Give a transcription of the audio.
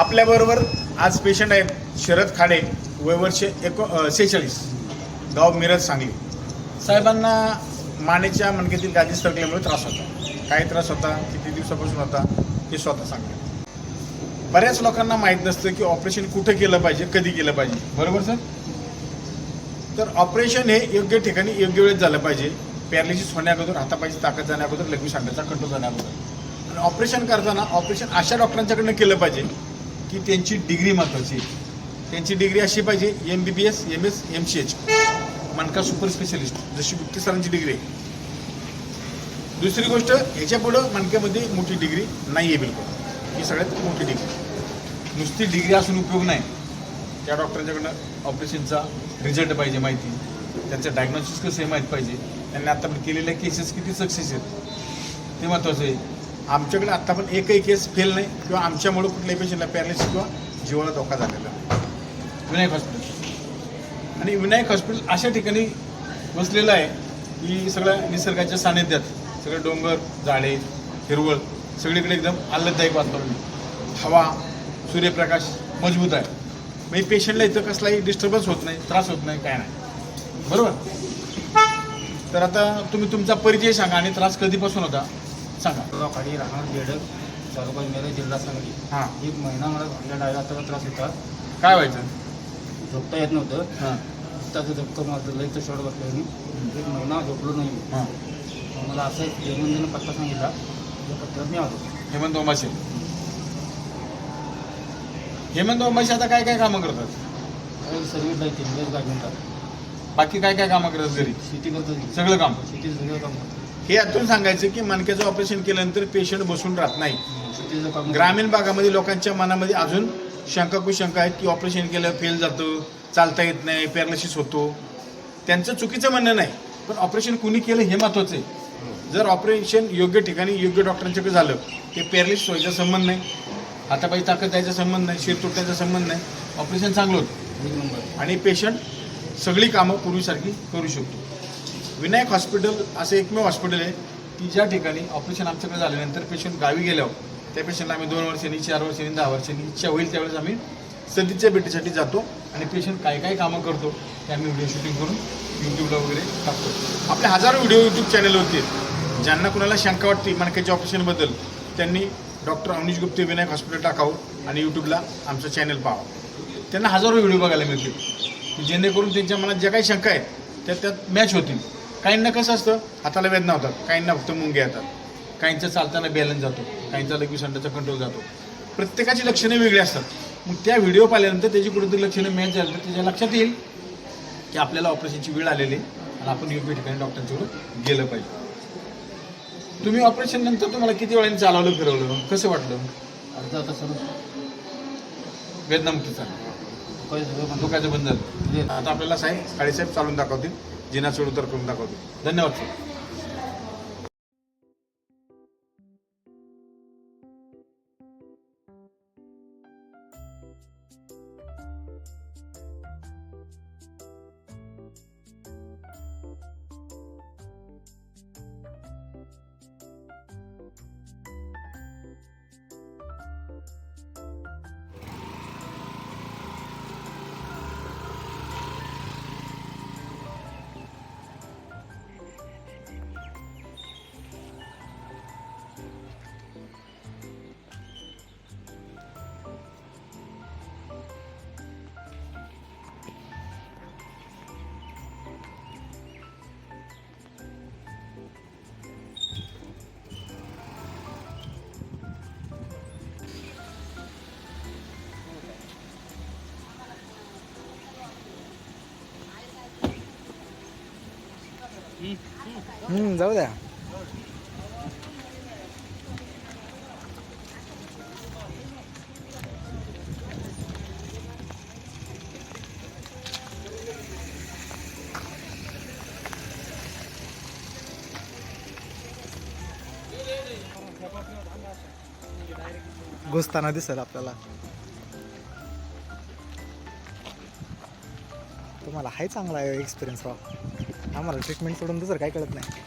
आपल्याबरोबर आज पेशंट आहेत शरद खाडे वय वर्ष एको सेहेचाळीस. गाव मिरज सांगली. साहेबांना मानेच्या मणक्यातील गादी सरकल्यामुळे त्रास होता. काय त्रास होता किती दिवसापासून होता ते स्वतः सांगले बऱ्याच लोकांना माहीत नसतं की ऑपरेशन कुठं केलं पाहिजे कधी केलं पाहिजे. बरोबर सर? तर ऑपरेशन हे योग्य ठिकाणी योग्य वेळेत झालं पाहिजे. पॅरालिसिस होण्याअगोदर हातापायची ताकद जाण्याअगोदर लघवी सांडाचा कंट्रोल जाण्याअगोदर. आणि ऑपरेशन करताना ऑपरेशन अशा डॉक्टरांच्याकडनं केलं पाहिजे की त्यांची डिग्री महत्त्वाची आहे. त्यांची डिग्री अशी पाहिजे M B B S M S M C H मनका सुपर स्पेशलिस्ट जशी गुप्ती सरांची डिग्री आहे. दुसरी गोष्ट ह्याच्या पुढं मनक्यामध्ये मोठी डिग्री नाही आहे बिलकुल. ही सगळ्यात मोठी डिग्री नुसती डिग्री असून उपयोग नाही. त्या डॉक्टरांच्याकडनं ऑपरेशनचा रिझल्ट पाहिजे माहिती. त्यांचं डायग्नोसिस कसं आहे माहीत पाहिजे. त्यांनी आतापर्यंत केलेल्या केसेस किती सक्सेस आहेत? ते महत्त्वाचं आहे. आमच्याकडे आत्ता पण एकही केस फेल नाही किंवा आमच्यामुळं कुठल्याही पेशंटला पॅरालिसिस किंवा जीवाला धोका झालेला नाही. विनायक हॉस्पिटल आणि विनायक हॉस्पिटल अशा ठिकाणी बसलेलं आहे की सगळं निसर्गाच्या सानिध्यात सगळे डोंगर झाडे हिरवळ सगळीकडे एकदम आल्हाददायक वातावरण. हवा सूर्यप्रकाश मजबूत आहे. म्हणजे पेशंटला इथं कसलाही डिस्टर्बन्स होत नाही त्रास होत नाही काय नाही. बरोबर? तर आता तुम्ही तुमचा परिचय सांगा आणि त्रास कधीपासून होता? सांगा. खाली राहणार बेडक तालुका मेरे जिल्हा सांगली. हां. एक महिना मला भांड्या डायलाचा त्रास होता काय व्हायचं? झोपता येत नव्हतं. हां. त्याचं धक्का मारलं लई तर शॉर्ट बसलं मी. एक महिना झोपलो नाही मी. हां. मग मला असं एक हेमंतने पत्ता सांगितला. त्या पत्त्यावर मी आलो हेमंत ओंबाशे हेमंत ओंबाशे आता काय काय कामं करतात? काही सर्विस लाइट काय म्हणतात बाकी काय काय कामं करतात घरी? शेती करतो ती. सगळं काम. शेतीचं सगळं काम. करतो हे यातून सांगायचं की मणक्याचं ऑपरेशन केल्यानंतर पेशंट बसून राहत नाही. ग्रामीण भागामध्ये लोकांच्या मनामध्ये अजून शंका कुशंका आहेत की ऑपरेशन केलं फेल जातं चालता येत नाही पॅरालिसिस होतो. त्यांचं चुकीचं म्हणणं नाही पण ऑपरेशन कुणी केलं हे महत्त्वाचं आहे. जर ऑपरेशन योग्य ठिकाणी योग्य डॉक्टरांच्याकडे झालं ते पॅरालिसिस व्हायचा संबंध नाही. हातापायी ताकद द्यायचा संबंध नाही शिर तुटण्याचा संबंध नाही. ऑपरेशन चांगलं होतं. आणि पेशंट सगळी कामं पूर्वीसारखी करू शकतो. विनायक हॉस्पिटल असे एकमेव हॉस्पिटल आहे. की ज्या ठिकाणी ऑपरेशन आमच्याकडे झाल्यानंतर पेशंट गावी गेल्यावर त्या पेशंटला आम्ही दोन वर्षांनी चार वर्षांनी दहा वर्षांनी इच्छा होईल त्यावेळेस आम्ही सदीच्या भेटीसाठी जातो आणि पेशंट काय काय कामं करतो ते आम्ही व्हिडिओ शूटिंग करून यूट्यूबला वगैरे टाकतो. आपले हजारो व्हिडिओ यूट्यूब चॅनल होते ज्यांना कुणाला शंका वाटते मणक्याच्या ऑपरेशनबद्दल त्यांनी डॉक्टर अवनीश गुप्ते विनायक हॉस्पिटल टाकावं आणि यूट्यूबला आमचं चॅनल पाहावं. त्यांना हजारो व्हिडिओ बघायला मिळतील. जेणेकरून त्यांच्या मनात ज्या काही शंका आहेत त्या त्यात मॅच होतील. काहींना कसं असतं हाताला वेदना होतात काहींना फक्त मुंग्या येतात. काहींचा चालताना बॅलन्स जातो काहींचा लघवी संडाचा कंट्रोल जातो. प्रत्येकाची लक्षणे वेगळी असतात. मग त्या व्हिडिओ पाहिल्यानंतर त्याची कुठेतरी लक्षणं मॅच झाली तर त्याच्या लक्षात येईल की आपल्याला ऑपरेशनची वेळ आलेली आहे. आणि आपण योग्य ठिकाणी डॉक्टरांच्याकडे गेलं पाहिजे. तुम्ही ऑपरेशन नंतर तुम्हाला किती वेळाने चालवलं फिरवलं? कसं वाटलं? अर्धा तासानं. वेदनामुक्ती चालू सगळं बंद आता आपल्याला साहेब काळेसाहेब चालून दाखवतील. जिना चढ उतर करून दाखवतो. धन्यवाद सर. जाऊ द्या. घुसताना दिसेल आपल्याला. तुम्हाला हाय चांगला एक्सपिरियन्स हो, राव. आम्हाला ट्रीटमेंट सोडून दुसरं काय कळत नाही.